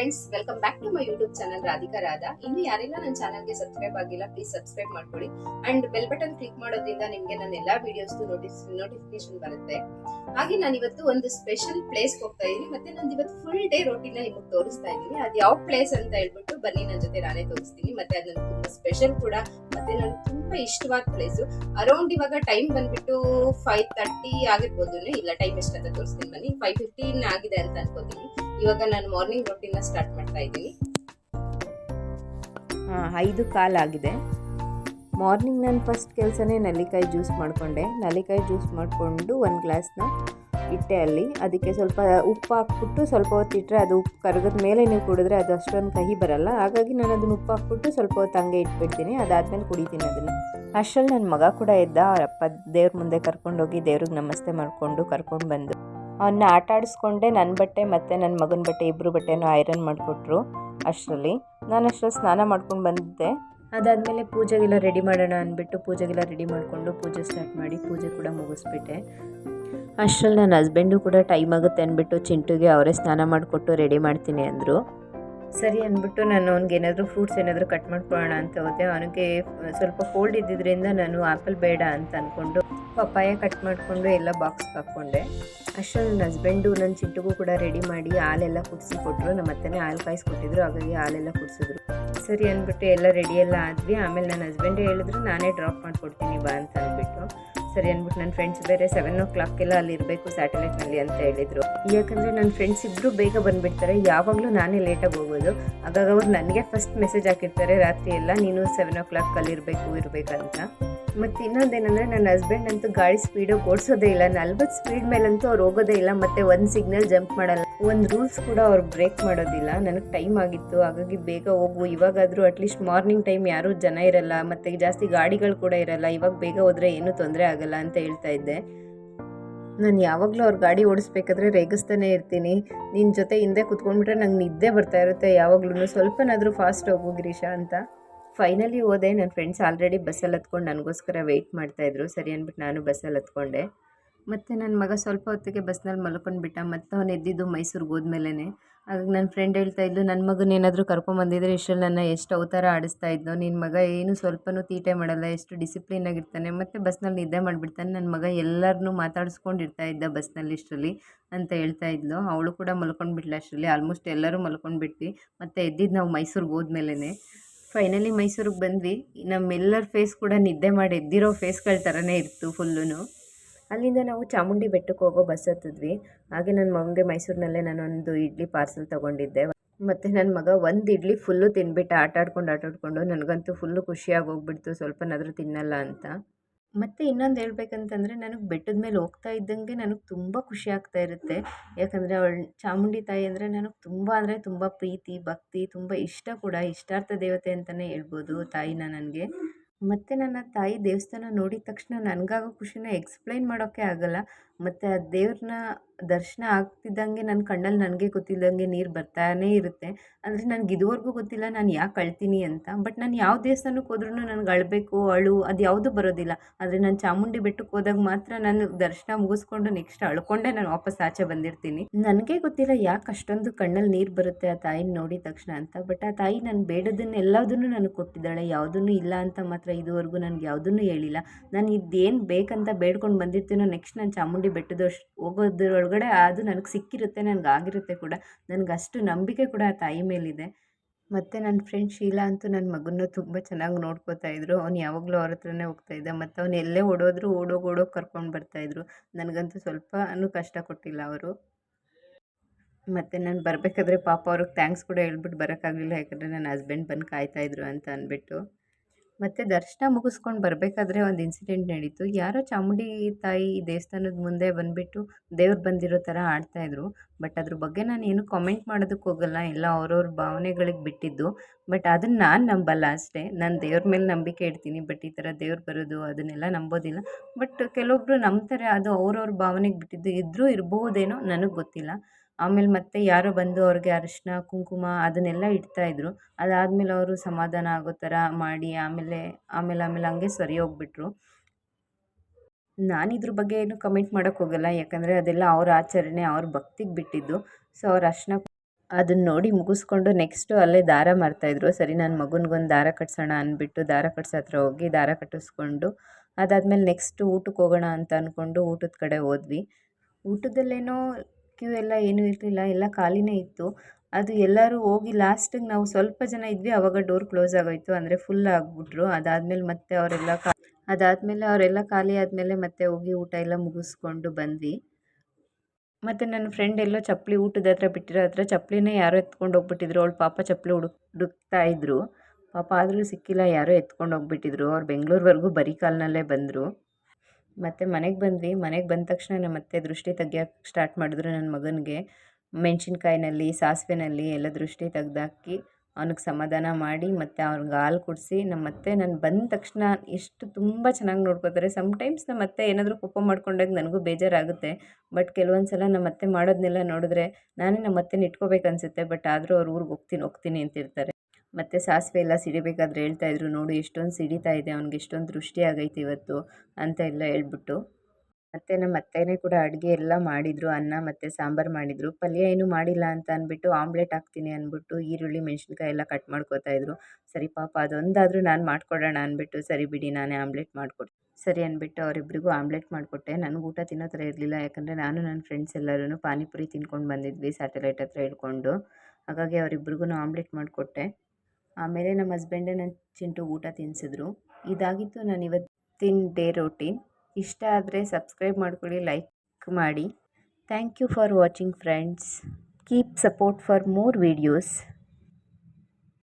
Friends welcome back to my YouTube channel Radhika Radha ಇನ್ನು ಯಾರೆಲ್ಲ, ನನ್ನ ಚಾನಲ್ಗೆ ಸಬ್ಸ್ಕ್ರೈಬ್ ಆಗಿಲ್ಲ ಪ್ಲೀಸ್ ಸಬ್ಸ್ಕ್ರೈಬ್ ಮಾಡ್ಕೊಳ್ಳಿ. ಅಂಡ್ ಬೆಲ್ ಬಟನ್ ಕ್ಲಿಕ್ ಮಾಡೋದ್ರಿಂದ ನಿಮ್ಗೆ ನನ್ನ ಎಲ್ಲಾ ವಿಡಿಯೋಸ್ ನೋಟಿಸ್ ನೋಟಿಫಿಕೇಶನ್ ಬರುತ್ತೆ. ಹಾಗೆ ನಾನು ಇವತ್ತು ಒಂದು ಸ್ಪೆಷಲ್ ಪ್ಲೇಸ್ ಹೋಗ್ತಾ ಇದ್ದೀನಿ ಮತ್ತೆ ನಾನು ಇವತ್ತು ಫುಲ್ ಡೇ ರೋಟಿನ ನಿಮಗೆ ತೋರಿಸ್ತಾ ಇದ್ದೀನಿ ಅದು ಯಾವ ಪ್ಲೇಸ್ ಅಂತ ಹೇಳ್ಬಿಟ್ಟು ಬನ್ನಿ ನನ್ನ ಜೊತೆ ನಾನೇ ತೋರಿಸ್ತೀನಿ. ಮತ್ತೆ ಅದು ನನಗೆ ತುಂಬಾ ಸ್ಪೆಷಲ್ ಕೂಡ, ಮತ್ತೆ ನನ್ಗೆ ತುಂಬಾ ಇಷ್ಟವಾದ ಪ್ಲೇಸ್ ಅರೌಂಡ್ ಇವಾಗ ಟೈಮ್ ಬಂದ್ಬಿಟ್ಟು ಫೈವ್ ತರ್ಟಿ ಆಗಿರ್ಬೋದು. ಇಲ್ಲ ಟೈಮ್ ಎಷ್ಟಂತ ತೋರಿಸ್ತೀನಿ ಬನ್ನಿ. ಫೈವ್ ಫಿಫ್ಟೀನ್ ಆಗಿದೆ ಅಂತ ಅನ್ಕೋತೀನಿ. ಇವಾಗ ನಾನು ಮಾರ್ನಿಂಗ್ ರೊಟ್ಟಿನ ಸ್ಟಾರ್ಟ್ ಮಾಡ್ತಾ ಇದ್ದೀನಿ. ಐದು ಕಾಲಾಗಿದೆ ಮಾರ್ನಿಂಗ್ ನಾನು ಫಸ್ಟ್ ಕೆಲಸನೇ ನಲ್ಲಿಕಾಯಿ ಜ್ಯೂಸ್ ಮಾಡಿಕೊಂಡೆ. ನಲ್ಲಿಕಾಯಿ ಜ್ಯೂಸ್ ಮಾಡಿಕೊಂಡು ಒಂದು ಗ್ಲಾಸ್ನ ಇಟ್ಟೆ ಅಲ್ಲಿ. ಅದಕ್ಕೆ ಸ್ವಲ್ಪ ಉಪ್ಪು ಹಾಕ್ಬಿಟ್ಟು ಸ್ವಲ್ಪ ಹೊತ್ತು ಇಟ್ಟರೆ ಅದು ಉಪ್ಪು ಕರಗದ ಮೇಲೆ ನೀವು ಕುಡಿದ್ರೆ ಅದು ಅಷ್ಟೊಂದು ಕಹಿ ಬರಲ್ಲ. ಹಾಗಾಗಿ ನಾನು ಅದನ್ನು ಉಪ್ಪು ಹಾಕ್ಬಿಟ್ಟು ಸ್ವಲ್ಪ ಹೊತ್ತು ಹಂಗೆ ಇಟ್ಬಿಡ್ತೀನಿ. ಅದಾದಮೇಲೆ ಕುಡಿತೀನಿ ಅದನ್ನು. ಅಷ್ಟರಲ್ಲಿ ನನ್ನ ಮಗ ಕೂಡ ಇದ್ದ. ಅಪ್ಪ ದೇವ್ರ ಮುಂದೆ ಕರ್ಕೊಂಡೋಗಿ ದೇವ್ರಿಗೆ ನಮಸ್ತೆ ಮಾಡಿಕೊಂಡು ಕರ್ಕೊಂಡು ಬಂದು ಅವನ್ನ ಆಟ ಆಡಿಸ್ಕೊಂಡೆ ನನ್ನ ಬಟ್ಟೆ ಮತ್ತು ನನ್ನ ಮಗನ ಬಟ್ಟೆ ಇಬ್ಬರು ಬಟ್ಟೆನೂ ಐರನ್ ಮಾಡಿಕೊಟ್ರು ಅಷ್ಟರಲ್ಲಿ. ನಾನು ಅಷ್ಟರಲ್ಲಿ ಸ್ನಾನ ಮಾಡ್ಕೊಂಡು ಬಂದಿದ್ದೆ. ಅದಾದಮೇಲೆ ಪೂಜೆಗೆಲ್ಲ ರೆಡಿ ಮಾಡೋಣ ಅಂದ್ಬಿಟ್ಟು ಪೂಜೆಗೆಲ್ಲ ರೆಡಿ ಮಾಡಿಕೊಂಡು ಪೂಜೆ ಸ್ಟಾರ್ಟ್ ಮಾಡಿ ಪೂಜೆ ಕೂಡ ಮುಗಿಸ್ಬಿಟ್ಟೆ. ಅಷ್ಟರಲ್ಲಿ ನನ್ನ ಹಸ್ಬೆಂಡು ಕೂಡ ಟೈಮ್ ಆಗುತ್ತೆ ಅಂದ್ಬಿಟ್ಟು ಚಿಂಟುಗೆ ಅವರೇ ಸ್ನಾನ ಮಾಡಿಕೊಟ್ಟು ರೆಡಿ ಮಾಡ್ತೀನಿ ಅಂದರು. ಸರಿ ಅಂದ್ಬಿಟ್ಟು ನಾನು ಅವ್ನಿಗೆ ಏನಾದರೂ ಫ್ರೂಟ್ಸ್ ಏನಾದರೂ ಕಟ್ ಮಾಡ್ಕೊಳ್ಳೋಣ ಅಂತ ಹೋದೆ. ಅವನಿಗೆ ಸ್ವಲ್ಪ ಕೋಲ್ಡ್ ಇದ್ದಿದ್ದರಿಂದ ನಾನು ಆ್ಯಪಲ್ ಬೇಡ ಅಂತ ಅಂದ್ಕೊಂಡು ಪಪ್ಪಾಯ ಕಟ್ ಮಾಡಿಕೊಂಡು ಎಲ್ಲ ಬಾಕ್ಸ್ಗೆ ಹಾಕ್ಕೊಂಡೆ. ಅಷ್ಟರಲ್ಲಿ ನನ್ನ ಹಸ್ಬೆಂಡು ನನ್ನ ಚಿಂಟುಗೂ ಕೂಡ ರೆಡಿ ಮಾಡಿ ಹಾಲೆಲ್ಲ ಕುಡಿಸಿ ಕೊಟ್ಟರು ನಮ್ಮ ಅತ್ತನೇ ಹಾಲು ಕಾಯಿಸ್ಕೊಟ್ಟಿದ್ರು, ಹಾಗಾಗಿ ಹಾಲೆಲ್ಲ ಕುಡಿಸಿದ್ರು. ಸರಿ ಅಂದ್ಬಿಟ್ಟು ಎಲ್ಲ ರೆಡಿ ಎಲ್ಲ ಆದ್ವಿ. ಆಮೇಲೆ ನನ್ನ ಹಸ್ಬೆಂಡೇ ಹೇಳಿದ್ರು, ನಾನೇ ಡ್ರಾಪ್ ಮಾಡಿಕೊಡ್ತೀನಿ ಬಾ ಅಂತ ಅಂದ್ಬಿಟ್ಟು. ಸರಿ ಅಂದ್ಬಿಟ್ಟು ನನ್ನ ಫ್ರೆಂಡ್ಸ್ ಬೇರೆ ಸೆವೆನ್ ಓ ಕ್ಲಾಕ್ಗೆಲ್ಲ ಅಲ್ಲಿ ಇರಬೇಕು ಸ್ಯಾಟಲೈಟ್ನಲ್ಲಿ ಅಂತ ಹೇಳಿದರು. ಯಾಕಂದರೆ ನನ್ನ ಫ್ರೆಂಡ್ಸ್ ಇಬ್ಬರು ಬೇಗ ಬಂದುಬಿಡ್ತಾರೆ. ಯಾವಾಗಲೂ ನಾನೇ ಲೇಟಾಗಿ ಹೋಗೋದು. ಹಾಗಾಗಿ ಅವ್ರು ನನಗೆ ಫಸ್ಟ್ ಮೆಸೇಜ್ ಹಾಕಿರ್ತಾರೆ, ರಾತ್ರಿ ಎಲ್ಲ ನೀನು ಸೆವೆನ್ ಓ ಕ್ಲಾಕ್ ಅಲ್ಲಿ ಇರಬೇಕು ಇರಬೇಕಂತ ಮತ್ತು ಇನ್ನೊಂದೇನೆಂದರೆ ನನ್ನ ಹಸ್ಬೆಂಡ್ ಅಂತೂ ಗಾಡಿ ಸ್ಪೀಡಾಗಿ ಓಡಿಸೋದೇ ಇಲ್ಲ. ನಲ್ವತ್ತು ಸ್ಪೀಡ್ ಮೇಲಂತೂ ಅವ್ರು ಹೋಗೋದೇ ಇಲ್ಲ. ಮತ್ತು ಒಂದು ಸಿಗ್ನಲ್ ಜಂಪ್ ಮಾಡಲ್ಲ. ಒಂದು ರೂಲ್ಸ್ ಕೂಡ ಅವ್ರು ಬ್ರೇಕ್ ಮಾಡೋದಿಲ್ಲ. ನನಗೆ ಟೈಮ್ ಆಗಿತ್ತು. ಹಾಗಾಗಿ ಬೇಗ ಹೋಗು. ಇವಾಗಾದರೂ ಅಟ್ಲೀಸ್ಟ್ ಮಾರ್ನಿಂಗ್ ಟೈಮ್ ಯಾರೂ ಜನ ಇರಲ್ಲ. ಮತ್ತು ಜಾಸ್ತಿ ಗಾಡಿಗಳು ಕೂಡ ಇರಲ್ಲ. ಇವಾಗ ಬೇಗ ಹೋದರೆ ಏನೂ ತೊಂದರೆ ಆಗಲ್ಲ ಅಂತ ಹೇಳ್ತಾ ಇದ್ದೆ. ನಾನು ಯಾವಾಗಲೂ ಅವ್ರ ಗಾಡಿ ಓಡಿಸ್ಬೇಕಾದ್ರೆ ರೇಗಿಸ್ತಾನೆ ಇರ್ತೀನಿ. ನಿನ್ನ ಜೊತೆ ಹಿಂದೆ ಕುತ್ಕೊಂಡ್ಬಿಟ್ರೆ ನಂಗೆ ನಿದ್ದೆ ಬರ್ತಾ ಇರುತ್ತೆ. ಯಾವಾಗ್ಲೂ ಸ್ವಲ್ಪನಾದರೂ ಫಾಸ್ಟ್ ಹೋಗು ಗಿರೀಶಾ ಅಂತ. ಫೈನಲಿ ಹೋದೆ. ನನ್ನ ಫ್ರೆಂಡ್ಸ್ ಆಲ್ರೆಡಿ ಬಸ್ಸಲ್ಲಿ ಹತ್ಕೊಂಡು ನನಗೋಸ್ಕರ ವೆಯ್ಟ್ ಮಾಡ್ತಾಯಿದ್ರು ಸರಿ ಅಂದ್ಬಿಟ್ಟು ನಾನು ಬಸ್ಸಲ್ಲಿ ಹತ್ಕೊಂಡೆ. ಮತ್ತು ನನ್ನ ಮಗ ಸ್ವಲ್ಪ ಹೊತ್ತಿಗೆ ಬಸ್ನಲ್ಲಿ ಮಲ್ಕೊಂಡ್ಬಿಟ್ಟ. ಮತ್ತು ಅವನು ಎದ್ದಿದ್ದು ಮೈಸೂರಿಗೆ ಹೋದ್ಮೇಲೆ ಆಗ ನನ್ನ ಫ್ರೆಂಡ್ ಹೇಳ್ತಾ ಇದ್ಲು ನನ್ನ ಮಗನ ಏನಾದರೂ ಕರ್ಕೊಂಬಂದಿದ್ರೆ ಇಷ್ಟರಲ್ಲಿ ನನ್ನ ಎಷ್ಟು ಅವತಾರ ಆಡಿಸ್ತಾ ಇದ್ನೋ. ನಿನ್ನ ಮಗ ಏನು ಸ್ವಲ್ಪನೂ ತೀಟೆ ಮಾಡಲ್ಲ. ಎಷ್ಟು ಡಿಸಿಪ್ಲಿನ್ ಆಗಿರ್ತಾನೆ ಮತ್ತು ಬಸ್ನಲ್ಲಿ ನಿದ್ದೆ ಮಾಡಿಬಿಡ್ತಾನೆ. ನನ್ನ ಮಗ ಎಲ್ಲರನ್ನೂ ಮಾತಾಡಿಸ್ಕೊಂಡು ಇರ್ತಾ ಇದ್ದ ಬಸ್ನಲ್ಲಿ ಇಷ್ಟರಲ್ಲಿ, ಅಂತ ಹೇಳ್ತಾ ಇದ್ಲು. ಅವಳು ಕೂಡ ಮಲ್ಕೊಂಡ್ಬಿಟ್ಲ ಅಷ್ಟರಲ್ಲಿ. ಆಲ್ಮೋಸ್ಟ್ ಎಲ್ಲರೂ ಮಲ್ಕೊಂಡ್ಬಿಟ್ವಿ. ಮತ್ತು ಎದ್ದಿದ್ದು ನಾವು ಮೈಸೂರಿಗೆ ಹೋದ್ಮೇಲೆ ಫೈನಲಿ ಮೈಸೂರಿಗೆ ಬಂದ್ವಿ. ನಮ್ಮೆಲ್ಲರ ಫೇಸ್ ಕೂಡ ನಿದ್ದೆ ಮಾಡಿ ಎದ್ದಿರೋ ಫೇಸ್ಗಳ ಥರನೇ ಇತ್ತು ಫುಲ್ಲೂ ಅಲ್ಲಿಂದ ನಾವು ಚಾಮುಂಡಿ ಬೆಟ್ಟಕ್ಕೆ ಹೋಗೋ ಬಸ್ ಹತ್ತಿದ್ವಿ. ಹಾಗೆ ನನ್ನ ಮಗನಿಗೆ ಮೈಸೂರಿನಲ್ಲೇ ನಾನೊಂದು ಇಡ್ಲಿ ಪಾರ್ಸಲ್ ತೊಗೊಂಡಿದ್ದೆ. ಮತ್ತು ನನ್ನ ಮಗ ಒಂದು ಇಡ್ಲಿ ಫುಲ್ಲು ತಿನ್ಬಿಟ್ಟು ಆಟಾಡ್ಕೊಂಡು ಆಟಾಡ್ಕೊಂಡು ನನಗಂತೂ ಫುಲ್ಲು ಖುಷಿಯಾಗಿ ಹೋಗ್ಬಿಡ್ತು. ಸ್ವಲ್ಪನಾದರೂ ತಿನ್ನಲ್ಲ ಅಂತ. ಮತ್ತು ಇನ್ನೊಂದು ಹೇಳ್ಬೇಕಂತಂದರೆ ನನಗೆ ಬೆಟ್ಟದ ಮೇಲೆ ಹೋಗ್ತಾ ಇದ್ದಂಗೆ ನನಗೆ ತುಂಬ ಖುಷಿ ಆಗ್ತಾ ಇರುತ್ತೆ. ಯಾಕಂದರೆ ಅವ್ಳ ಚಾಮುಂಡಿ ತಾಯಿ ಅಂದರೆ ನನಗೆ ತುಂಬ ಅಂದರೆ ತುಂಬ ಪ್ರೀತಿ, ಭಕ್ತಿ, ತುಂಬ ಇಷ್ಟ ಕೂಡ. ಇಷ್ಟಾರ್ಥ ದೇವತೆ ಅಂತಲೇ ಹೇಳ್ಬೋದು ತಾಯಿನ ನನಗೆ. ಮತ್ತು ನನ್ನ ತಾಯಿ ದೇವಸ್ಥಾನ ನೋಡಿದ ತಕ್ಷಣ ನನಗಾಗೋ ಖುಷಿನ ಎಕ್ಸ್ಪ್ಲೈನ್ ಮಾಡೋಕ್ಕೆ ಆಗೋಲ್ಲ. ಮತ್ತು ಆ ದೇವ್ರನ್ನ ದರ್ಶನ ಆಗ್ತಿದ್ದಂಗೆ ನನ್ನ ಕಣ್ಣಲ್ಲಿ ನನಗೆ ಗೊತ್ತಿಲ್ಲದಂಗೆ ನೀರು ಬರ್ತಾನೇ ಇರುತ್ತೆ. ಅಂದರೆ ನನಗೆ ಇದುವರೆಗೂ ಗೊತ್ತಿಲ್ಲ, ನಾನು ಯಾಕೆ ಅಳ್ತೀನಿ ಅಂತ. ಬಟ್ ನಾನು ಯಾವ ದೇವಸ್ಥಾನಕ್ಕೆ ಹೋದ್ರೂ ನನಗೆ ಅಳಬೇಕು, ಅಳು, ಅದು ಯಾವುದೂ ಬರೋದಿಲ್ಲ. ಆದರೆ ನಾನು ಚಾಮುಂಡಿ ಬೆಟ್ಟಕ್ಕೆ ಹೋದಾಗ ಮಾತ್ರ ನಾನು ದರ್ಶನ ಮುಗಿಸ್ಕೊಂಡು ನೆಕ್ಸ್ಟ್ ಅಳ್ಕೊಂಡೇ ನಾನು ವಾಪಸ್ ಆಚೆ ಬಂದಿರ್ತೀನಿ. ನನಗೆ ಗೊತ್ತಿಲ್ಲ ಯಾಕೆ ಅಷ್ಟೊಂದು ಕಣ್ಣಲ್ಲಿ ನೀರು ಬರುತ್ತೆ ಆ ತಾಯಿನ ನೋಡಿದ ತಕ್ಷಣ ಅಂತ. ಬಟ್ ಆ ತಾಯಿ ನಾನು ಬೇಡದನ್ನು ಎಲ್ಲದನ್ನು ನನಗೆ ಕೊಟ್ಟಿದ್ದಾಳೆ. ಯಾವುದನ್ನು ಇಲ್ಲ ಅಂತ ಮಾತ್ರ ಇದುವರೆಗೂ ನನಗೆ ಯಾವುದನ್ನು ಹೇಳಿಲ್ಲ. ನಾನು ಇದೇನು ಬೇಕಂತ ಬೇಡ್ಕೊಂಡು ಬಂದಿರ್ತೀನೋ ನೆಕ್ಸ್ಟ್ ನಾನು ಚಾಮುಂಡಿ ಬೆಟ್ಟದಷ್ಟು ಹೋಗೋದ್ರೊಳಗಡೆ ಅದು ನನಗೆ ಸಿಕ್ಕಿರುತ್ತೆ, ನನಗೆ ಆಗಿರುತ್ತೆ ಕೂಡ. ನನಗೆ ಅಷ್ಟು ನಂಬಿಕೆ ಕೂಡ ಆ ತಾಯಿ ಮೇಲಿದೆ. ಮತ್ತು ನನ್ನ ಫ್ರೆಂಡ್ ಶೀಲಾ ಅಂತೂ ನನ್ನ ಮಗನ್ನು ತುಂಬ ಚೆನ್ನಾಗಿ ನೋಡ್ಕೋತಾ ಇದ್ರು. ಅವ್ನು ಯಾವಾಗಲೂ ಅವ್ರ ಹತ್ರನೇ ಹೋಗ್ತಾ ಇದ್ದ. ಮತ್ತು ಅವ್ನು ಎಲ್ಲೇ ಓಡೋದ್ರು ಓಡೋಗಿ ಓಡೋಗಿ ಕರ್ಕೊಂಡು ಬರ್ತಾಯಿದ್ರು ನನಗಂತೂ ಸ್ವಲ್ಪನೂ ಕಷ್ಟ ಕೊಟ್ಟಿಲ್ಲ ಅವರು. ಮತ್ತು ನಾನು ಬರಬೇಕಾದ್ರೆ ಪಾಪ ಅವ್ರಿಗೆ ಥ್ಯಾಂಕ್ಸ್ ಕೂಡ ಹೇಳ್ಬಿಟ್ಟು ಬರೋಕ್ಕಾಗಲಿಲ್ಲ. ಯಾಕಂದರೆ ನನ್ನ ಹಸ್ಬೆಂಡ್ ಬಂದು ಕಾಯ್ತಾಯಿದ್ರು ಅಂತ ಅಂದ್ಬಿಟ್ಟು ಮತ್ತು ದರ್ಶನ ಮುಗಿಸ್ಕೊಂಡು ಬರಬೇಕಾದ್ರೆ ಒಂದು ಇನ್ಸಿಡೆಂಟ್ ನಡೀತು. ಯಾರೋ ಚಾಮುಂಡಿ ತಾಯಿ ದೇವಸ್ಥಾನದ ಮುಂದೆ ಬಂದುಬಿಟ್ಟು ದೇವ್ರು ಬಂದಿರೋ ಥರ ಆಡ್ತಾಯಿದ್ರು ಬಟ್ ಅದ್ರ ಬಗ್ಗೆ ನಾನು ಏನು ಕಾಮೆಂಟ್ ಮಾಡೋದಕ್ಕೆ ಹೋಗಲ್ಲ. ಎಲ್ಲ ಅವ್ರವ್ರ ಭಾವನೆಗಳಿಗೆ ಬಿಟ್ಟಿದ್ದು. ಬಟ್ ಅದನ್ನು ನಾನು ನಂಬಲ್ಲ ಅಷ್ಟೇ. ನಾನು ದೇವ್ರ ಮೇಲೆ ನಂಬಿಕೆ ಇಡ್ತೀನಿ. ಬಟ್ ಈ ಥರ ದೇವ್ರು ಬರೋದು, ಅದನ್ನೆಲ್ಲ ನಂಬೋದಿಲ್ಲ. ಬಟ್ ಕೆಲವೊಬ್ಬರು ನಂಬ್ತಾರೆ. ಅದು ಅವ್ರವ್ರ ಭಾವನೆಗೆ ಬಿಟ್ಟಿದ್ದು. ಇದ್ದರೂ ಇರಬಹುದೇನೋ ನನಗೆ ಗೊತ್ತಿಲ್ಲ. ಆಮೇಲೆ ಮತ್ತೆ ಯಾರೋ ಬಂದು ಅವ್ರಿಗೆ ಅರಿಶಿನ, ಕುಂಕುಮ ಅದನ್ನೆಲ್ಲ ಇಡ್ತಾಯಿದ್ರು ಅದಾದಮೇಲೆ ಅವರು ಸಮಾಧಾನ ಆಗೋ ಥರ ಮಾಡಿ ಆಮೇಲೆ ಆಮೇಲೆ ಆಮೇಲೆ ಹಂಗೆ ಸರಿ ಹೋಗ್ಬಿಟ್ರು. ನಾನು ಇದ್ರ ಬಗ್ಗೆ ಏನು ಕಮೆಂಟ್ ಮಾಡೋಕ್ಕೆ ಹೋಗಲ್ಲ, ಯಾಕಂದರೆ ಅದೆಲ್ಲ ಅವ್ರ ಆಚರಣೆ, ಅವ್ರ ಭಕ್ತಿಗೆ ಬಿಟ್ಟಿದ್ದು. ಸೊ ಅವ್ರ ಅರಿಶಿನ ಅದನ್ನ ನೋಡಿ ಮುಗಿಸ್ಕೊಂಡು ನೆಕ್ಸ್ಟು ಅಲ್ಲೇ ದಾರ ಮಾರ್ತಾಯಿದ್ರು ಸರಿ ನನ್ನ ಮಗನಿಗೊಂದು ದಾರ ಕಟ್ಸೋಣ ಅಂದ್ಬಿಟ್ಟು ದಾರ ಕಟ್ಸೋ ಹತ್ರ ಹೋಗಿ ದಾರ ಕಟ್ಟಿಸ್ಕೊಂಡು, ಅದಾದಮೇಲೆ ನೆಕ್ಸ್ಟು ಊಟಕ್ಕೆ ಹೋಗೋಣ ಅಂತ ಅಂದ್ಕೊಂಡು ಊಟದ ಕಡೆ ಹೋದ್ವಿ. ಊಟದಲ್ಲೇನೋ ಕ್ಯೂ ಎಲ್ಲ ಏನೂ ಇರಲಿಲ್ಲ, ಎಲ್ಲ ಖಾಲಿನೇ ಇತ್ತು. ಅದು ಎಲ್ಲರೂ ಹೋಗಿ ಲಾಸ್ಟಿಗೆ ನಾವು ಸ್ವಲ್ಪ ಜನ ಇದ್ವಿ ಆವಾಗ ಡೋರ್ ಕ್ಲೋಸ್ ಆಗೋಯ್ತು. ಅಂದರೆ ಫುಲ್ ಆಗಿಬಿಟ್ರು. ಅದಾದಮೇಲೆ ಮತ್ತೆ ಅವರೆಲ್ಲ ಅದಾದಮೇಲೆ ಅವರೆಲ್ಲ ಖಾಲಿ ಆದಮೇಲೆ ಮತ್ತೆ ಹೋಗಿ ಊಟ ಎಲ್ಲ ಮುಗಿಸ್ಕೊಂಡು ಬಂದ್ವಿ. ಮತ್ತು ನನ್ನ ಫ್ರೆಂಡ್ ಎಲ್ಲೋ ಚಪ್ಪಲಿ ಊಟದ ಹತ್ರ ಬಿಟ್ಟಿರೋ ಹತ್ರ ಚಪ್ಪಲಿನೇ ಯಾರೋ ಎತ್ಕೊಂಡು ಹೋಗ್ಬಿಟ್ಟಿದ್ರು. ಅವಳು ಪಾಪ ಚಪ್ಪಲಿ ಹುಡುಕ್ ಹುಡುಕ್ತಾ ಇದ್ರು. ಪಾಪ ಆದರೂ ಸಿಕ್ಕಿಲ್ಲ, ಯಾರೋ ಎತ್ಕೊಂಡು ಹೋಗ್ಬಿಟ್ಟಿದ್ರು. ಅವ್ರು ಬೆಂಗಳೂರುವರೆಗೂ ಬರೀ ಕಾಲಿನಲ್ಲೇ ಬಂದರು. ಮತ್ತು ಮನೆಗೆ ಬಂದ್ವಿ. ಮನೆಗೆ ಬಂದ ತಕ್ಷಣ ನಮ್ಮ ಮತ್ತೆ ದೃಷ್ಟಿ ತೆಗಿಯೋಕೆ ಸ್ಟಾರ್ಟ್ ಮಾಡಿದ್ರು ನನ್ನ ಮಗನಿಗೆ. ಮೆಣಸಿನ್ಕಾಯಿನಲ್ಲಿ, ಸಾಸಿವೆನಲ್ಲಿ ಎಲ್ಲ ದೃಷ್ಟಿ ತೆಗ್ದಾಕಿ ಅವ್ನಿಗೆ ಸಮಾಧಾನ ಮಾಡಿ ಮತ್ತು ಅವ್ನಿಗೆ ಹಾಲು ಕುಡಿಸಿ ನಮ್ಮ ಅತ್ತೆ ನಾನು ಬಂದ ತಕ್ಷಣ ಎಷ್ಟು ತುಂಬ ಚೆನ್ನಾಗಿ ನೋಡ್ಕೋತಾರೆ. ಸಮ್ಟೈಮ್ಸ್ ನಮ್ಮ ಮತ್ತೆ ಏನಾದರೂ ಕೋಪ ಮಾಡ್ಕೊಂಡಾಗ ನನಗೂ ಬೇಜಾರಾಗುತ್ತೆ. ಬಟ್ ಕೆಲವೊಂದು ಸಲ ನಮ್ಮ ಅತ್ತೆ ಮಾಡೋದನ್ನೆಲ್ಲ ನೋಡಿದ್ರೆ ನಾನೇ ನಮ್ಮ ಅತ್ತೆನ ಇಟ್ಕೋಬೇಕು ಅನಿಸುತ್ತೆ. ಬಟ್ ಆದರೂ ಅವ್ರು ಊರಿಗೆ ಹೋಗ್ತೀನಿ ಹೋಗ್ತೀನಿ ಅಂತಿರ್ತಾರೆ. ಮತ್ತು ಸಾಸಿವೆ ಎಲ್ಲ ಸಿಡಿಬೇಕಾದ್ರೆ ಹೇಳ್ತಾಯಿದ್ರು ನೋಡು, ಎಷ್ಟೊಂದು ಸಿಡಿತಾ ಇದೆ, ಅವ್ನಿಗೆ ಎಷ್ಟೊಂದು ದೃಷ್ಟಿ ಆಗೈತೆ ಇವತ್ತು ಅಂತ ಎಲ್ಲ ಹೇಳ್ಬಿಟ್ಟು ಮತ್ತು ನಮ್ಮ ಅತ್ತೆನೇ ಕೂಡ ಅಡುಗೆ ಎಲ್ಲ ಮಾಡಿದರು, ಅನ್ನ ಮತ್ತು ಸಾಂಬಾರು ಮಾಡಿದರು. ಪಲ್ಯ ಏನೂ ಮಾಡಿಲ್ಲ ಅಂತ ಅಂದ್ಬಿಟ್ಟು ಆಮ್ಲೆಟ್ ಹಾಕ್ತೀನಿ ಅಂದ್ಬಿಟ್ಟು ಈರುಳ್ಳಿ, ಮೆಣಸಿನ್ಕಾಯಿ ಎಲ್ಲ ಕಟ್ ಮಾಡ್ಕೊತಾ ಇದ್ರು. ಸರಿ ಪಾಪ, ಅದೊಂದಾದರೂ ನಾನು ಮಾಡಿಕೊಡೋಣ ಅಂದ್ಬಿಟ್ಟು, ಸರಿ ಬಿಡಿ, ನಾನೇ ಆಮ್ಲೆಟ್ ಮಾಡಿಕೊಡ್ತೀನಿ. ಸರಿ ಅಂದ್ಬಿಟ್ಟು ಅವರಿಬ್ಬರಿಗೂ ಆಮ್ಲೆಟ್ ಮಾಡಿಕೊಟ್ಟೆ. ನನಗೆ ಊಟ ತಿನ್ನೋ ಥರ ಇರಲಿಲ್ಲ, ಯಾಕಂದರೆ ನಾನು ನನ್ನ ಫ್ರೆಂಡ್ಸ್ ಎಲ್ಲರೂ ಪಾನಿಪುರಿ ತಿನ್ಕೊಂಡು ಬಂದಿದ್ವಿ, ಸ್ಯಾಟಲೈಟ್ ಹತ್ರ ಇಟ್ಕೊಂಡು ಹಾಗಾಗಿ ಅವರಿಬ್ಬರಿಗೂ ಆಮ್ಲೆಟ್ ಮಾಡಿಕೊಟ್ಟೆ. ಆಮೇಲೆ ನಮ್ಮ ಹಸ್ಬೆಂಡೇ ನನ್ನ ಚಿಂಟು ಊಟ ತಿನ್ನಿಸಿದ್ರು ಇದಾಗಿತ್ತು ನಾನು ಇವತ್ತಿನ ಡೇ ರೂಟೀನ್ ಇಷ್ಟ ಆದರೆ ಸಬ್ಸ್ಕ್ರೈಬ್ ಮಾಡ್ಕೊಳ್ಳಿ ಲೈಕ್ ಮಾಡಿ. Thank you for watching friends keep support for more videos